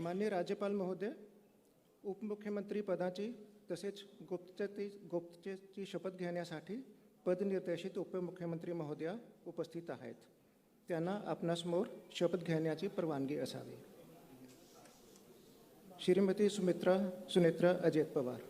मान्य राज्यपाल महोदय उपमुख्यमंत्री पदाची तसेच गुप्तचती गुप्तचेची शपथ घेण्यासाठी पदनिर्देशित उपमुख्यमंत्री महोदया उपस्थित आहेत. त्यांना आपणासमोर शपथ घेण्याची परवानगी असावी. श्रीमती सुमित्रा सुनेत्रा अजित पवार.